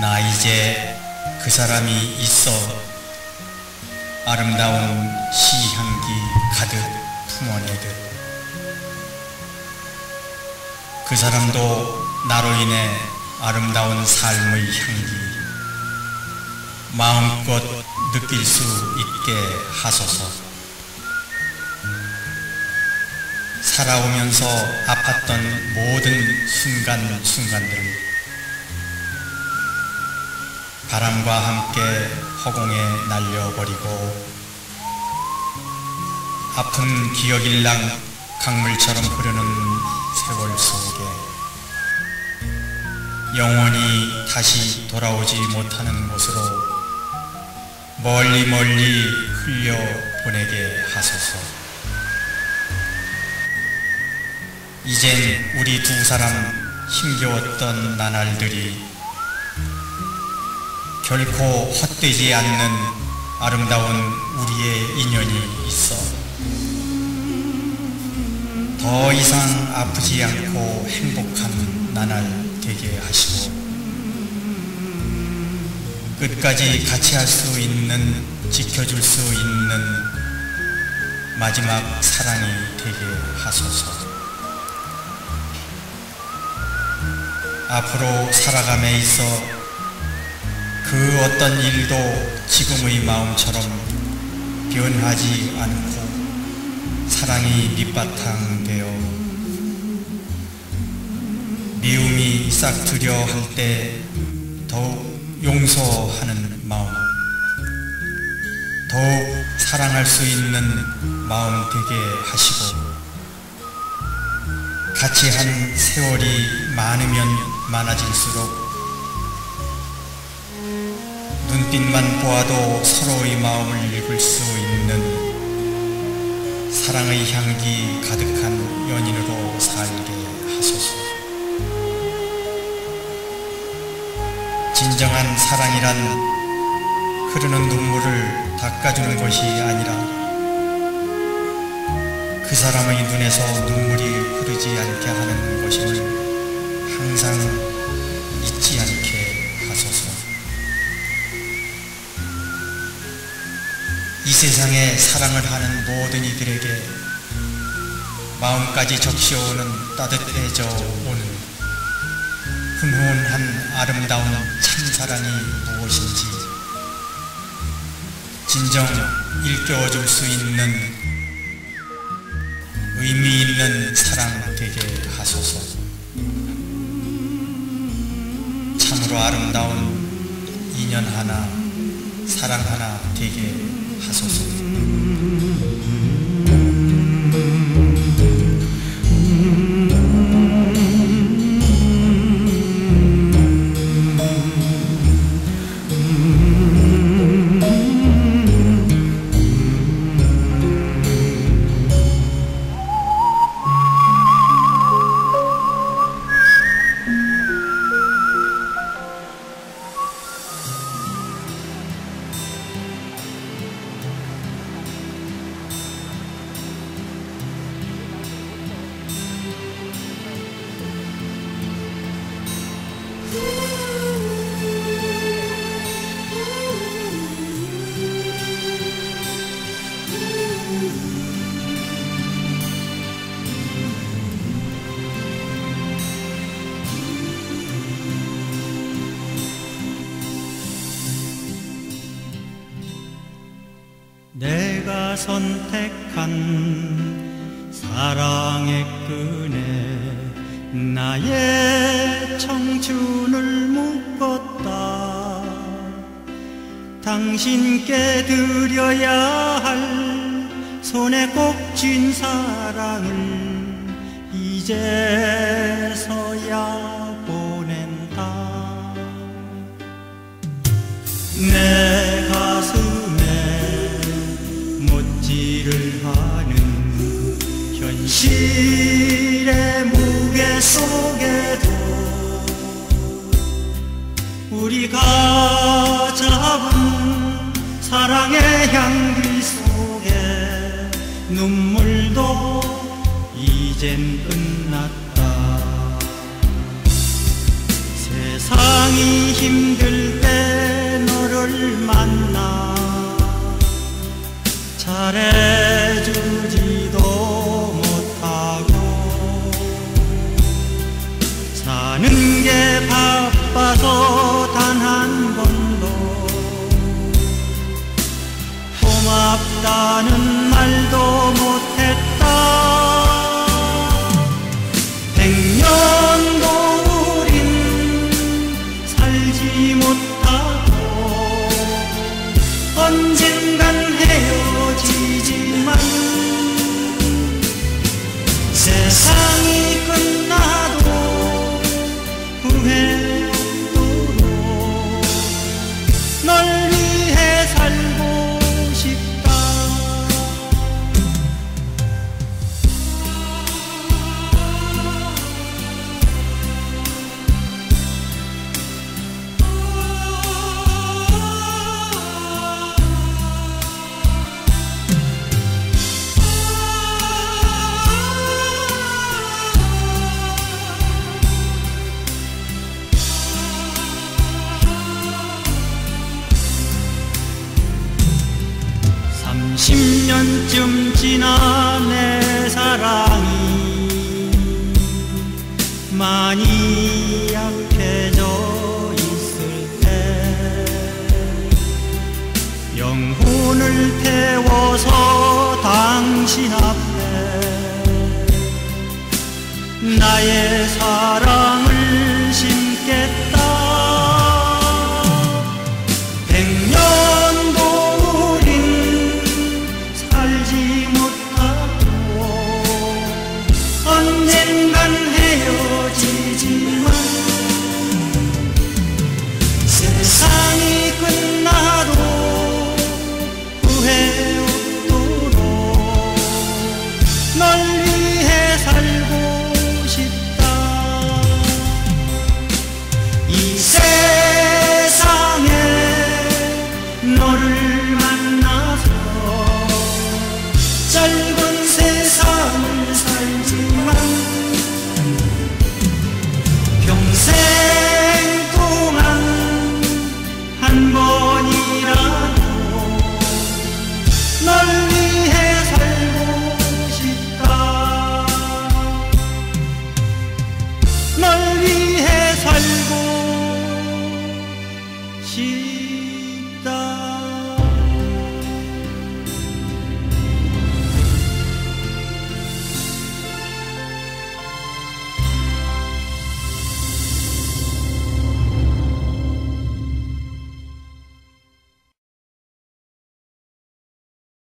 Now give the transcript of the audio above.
나 이제 그 사람이 있어 아름다운 시향기 가득 품어내듯 그 사람도 나로 인해 아름다운 삶의 향기 마음껏 느낄 수 있게 하소서. 살아오면서 아팠던 모든 순간순간들을 바람과 함께 허공에 날려버리고 아픈 기억일랑 강물처럼 흐르는 세월 속에 영원히 다시 돌아오지 못하는 곳으로 멀리 멀리 흘려 보내게 하소서. 이젠 우리 두 사람 힘겨웠던 나날들이 결코 헛되지 않는 아름다운 우리의 인연이 있어 더 이상 아프지 않고 행복한 나날 되게 하시고 끝까지 같이 할 수 있는 지켜줄 수 있는 마지막 사랑이 되게 하소서. 앞으로 살아감에 있어 그 어떤 일도 지금의 마음처럼 변하지 않고 사랑이 밑바탕 되어 미움이 싹트려 할 때 더욱 용서하는 마음 더욱 사랑할 수 있는 마음 되게 하시고 같이 한 세월이 많으면 많아질수록 눈빛만 보아도 서로의 마음을 읽을 수 있는 사랑의 향기 가득한 연인으로 살게 하소서. 진정한 사랑이란 흐르는 눈물을 닦아주는 것이 아니라 그 사람의 눈에서 눈물이 흐르지 않게 하는 것임을 항상 세상에 사랑을 하는 모든 이들에게 마음까지 적시오는 따뜻해져 오는 훈훈한 아름다운 참사랑이 무엇인지 진정 일깨워줄 수 있는 의미 있는 사랑 되게 하소서. 참으로 아름다운 인연 하나 사랑 하나 되게 하소서 선택한 사랑의 끈에 나의 청춘을 묶었다. 당신께 드려야 할 손에 꼭 쥔 사랑을 이제 우리가 잡은 사랑의 향기 속에 눈물도 이 이젠 끝났다. 세상이 힘들 때 너를 만나 잘해 언젠간 헤어지지만 세상이 끝 많이 약해져 있을 때 영혼을 태워서 당신 앞에 나의 사랑을 심겠다 No